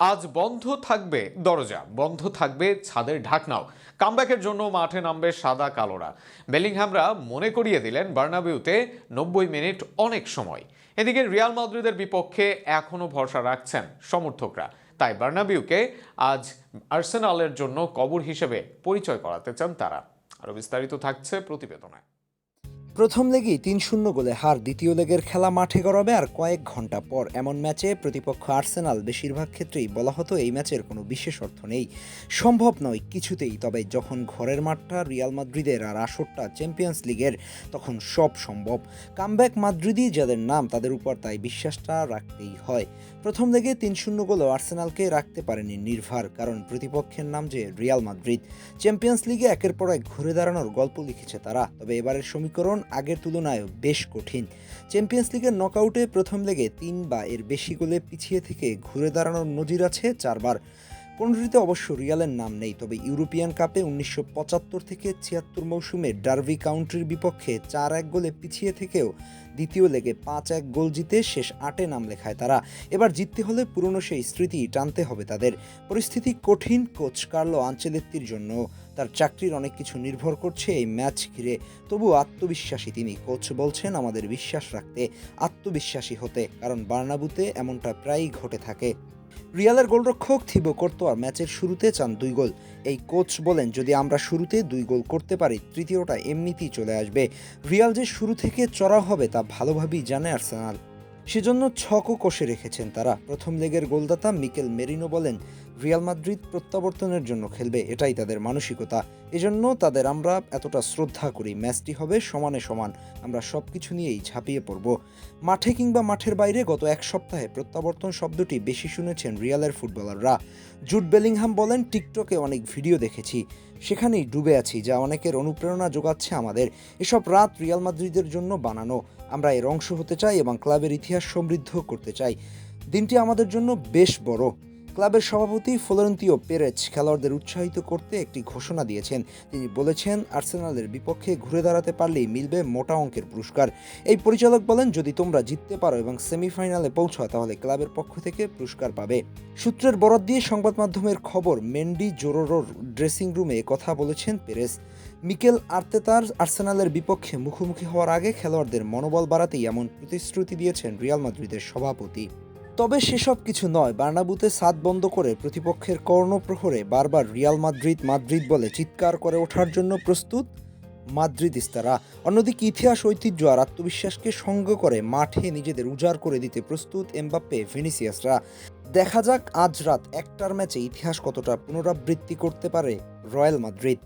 আজ বন্ধ থাকবে দরজা, বন্ধ থাকবে ছাদের ঢাকনাও। কামব্যাকের জন্য মাঠে নামবে সাদা কালোরা। বেলিংহ্যামরা মনে করিয়ে দিলেন বার্নাবিউতে নব্বই মিনিট অনেক সময়। এদিকে রিয়াল মাদ্রিদের বিপক্ষে এখনও ভরসা রাখছেন সমর্থকরা। তাই বার্নাবিউকে আজ আর্সেনালের জন্য কবর হিসেবে পরিচয় করাতে চান তারা। আরও বিস্তারিত থাকছে প্রতিবেদনায় প্রথম লেগেই তিন শূন্য গোলে হার, দ্বিতীয় লেগের খেলা মাঠে গড়াবে আর কয়েক ঘণ্টা পর। এমন ম্যাচে প্রতিপক্ষ আর্সেনাল বেশিরভাগ ক্ষেত্রেই বলা হতো এই ম্যাচের কোনো বিশেষ অর্থ নেই। সম্ভব নয় কিছুতেই, তবে যখন ঘরের মাঠটা রিয়াল মাদ্রিদের আর আসরটা চ্যাম্পিয়ন্স লিগের, তখন সব সম্ভব। কামব্যাক মাদ্রিদি যাদের নাম, তাদের উপর তাই বিশ্বাসটা রাখতেই হয়। প্রথম লেগে তিন শূন্য গোলও আর্সেনালকে রাখতে পারেনি নির্ভার, কারণ প্রতিপক্ষের নাম যে রিয়াল মাদ্রিদ। চ্যাম্পিয়ন্স লিগে একের পর এক ঘুরে দাঁড়ানোর গল্প লিখেছে তারা, তবে এবারের সমীকরণ আগের তুলনায় বেশ কঠিন। চ্যাম্পিয়ন্স লিগের নকআউটে প্রথম লেগে তিন বা এর বেশি গোলে পিছিয়ে থেকে ঘুরে দাঁড়ানোর নজির আছে চারবার। পনেরোটিতে অবশ্য রিয়ালের নাম নেই, তবে ইউরোপিয়ান কাপে উনিশশো পঁচাত্তর থেকে ছিয়াত্তর মৌসুমে ডার্বি কাউন্ট্রির বিপক্ষে চার এক গোলে পিছিয়ে থেকেও দ্বিতীয় লেগে পাঁচ এক গোল জিতে শেষ আটে নাম লেখায় তারা। এবার জিততে হলে পুরনো সেই স্মৃতি টানতে হবে তাদের। পরিস্থিতি কঠিন, কোচ কার্লো আঞ্চেলেত্তির জন্য। তার চাকরির অনেক কিছু নির্ভর করছে এই ম্যাচ ঘিরে। তবু আত্মবিশ্বাসী তিনি। কোচ বলছেন, আমাদের বিশ্বাস রাখতে আত্মবিশ্বাসী হতে। কারণ বার্নাবুতে এমনটা প্রায়ই ঘটে থাকে। রিয়ালের গোলরক্ষক থিবো কোর্তোয়া ম্যাচের শুরুতে চান দুই গোল। এই কোচ বলেন, যদি আমরা শুরুতে দুই গোল করতে পারি, তৃতীয়টা এমনিতেই চলে আসবে। রিয়াল যে শুরু থেকে চড়া হবে তা ভালোভাবেই জানে আর্সেনাল। সেজন্য ছকও কষে রেখেছেন তারা। প্রথম লেগের গোলদাতা মিকেল মেরিনো বলেন, রিয়াল মাদ্রিদ প্রত্যাবর্তনের জন্য খেলবে, এটাই তাদের মানসিকতা। এজন্য তাদের আমরা এতটা শ্রদ্ধা করি, ম্যাচটি হবে সমানে সমান, আমরা সব কিছু নিয়েই ঝাঁপিয়ে পড়ব। মাঠে কিংবা মাঠের বাইরে গত এক সপ্তাহে প্রত্যাবর্তন শব্দটি বেশি শুনেছেন রিয়ালের ফুটবলাররা। জুট বেলিংহাম বলেন, টিকটকে অনেক ভিডিও দেখেছি। সেখানেই ডুবে আছি, যা অনেকের অনুপ্রেরণা যোগাচ্ছে আমাদের। এসব রাত রিয়াল মাদ্রিদের জন্য বানানো। আমরা এর অংশ হতে চাই এবং ক্লাবের ইতিহাস সমৃদ্ধ করতে চাই। দিনটি আমাদের জন্য বেশ বড়। ক্লাবের সভাপতি ফ্লোরেন্তিও পেরেজ খেলোয়াড়দের উৎসাহিত করতে একটি ঘোষণা দিয়েছেন। তিনি বলেছেন, আর্সেনালের বিপক্ষে ঘুরে দাঁড়াতে পারলেই মিলবে মোটা অঙ্কের পুরস্কার। এই পরিচালক বলেন, যদি তোমরা জিততে পারো এবং সেমিফাইনালে পৌঁছাও, তাহলে ক্লাবের পক্ষ থেকে পুরস্কার পাবে। সূত্রের বরাত দিয়ে সংবাদ মাধ্যমের খবর, মেন্ডি জোরোরোর ড্রেসিং রুমে কথা বলেছেন পেরেস মিকেল আর্তেতার আর্সেনালের বিপক্ষে মুখোমুখি হওয়ার আগে খেলোয়াড়দের মনোবল বাড়াতেই এমন প্রতিশ্রুতি দিয়েছেন রিয়াল মাদ্রিদের সভাপতি। তবে সেসব কিছু নয়। বার্নাবুতে সাদ বন্ধ করে প্রতিপক্ষের কর্ণপ্রহরে বারবার রিয়াল মাদ্রিদ মাদ্রিদ বলে চিৎকার করে ওঠার জন্য প্রস্তুত মাদ্রিদ ইস্তারা অন্যদিকে ইতিহাস, ঐতিহ্য আর আত্মবিশ্বাসকে সঙ্গ করে মাঠে নিজেদের উজাড় করে দিতে প্রস্তুত এমবাপ্পে, ভিনিসিয়াসরা। দেখা যাক আজ রাত একটার ম্যাচে ইতিহাস কতটা পুনরাবৃত্তি করতে পারে রয়্যাল মাদ্রিদ।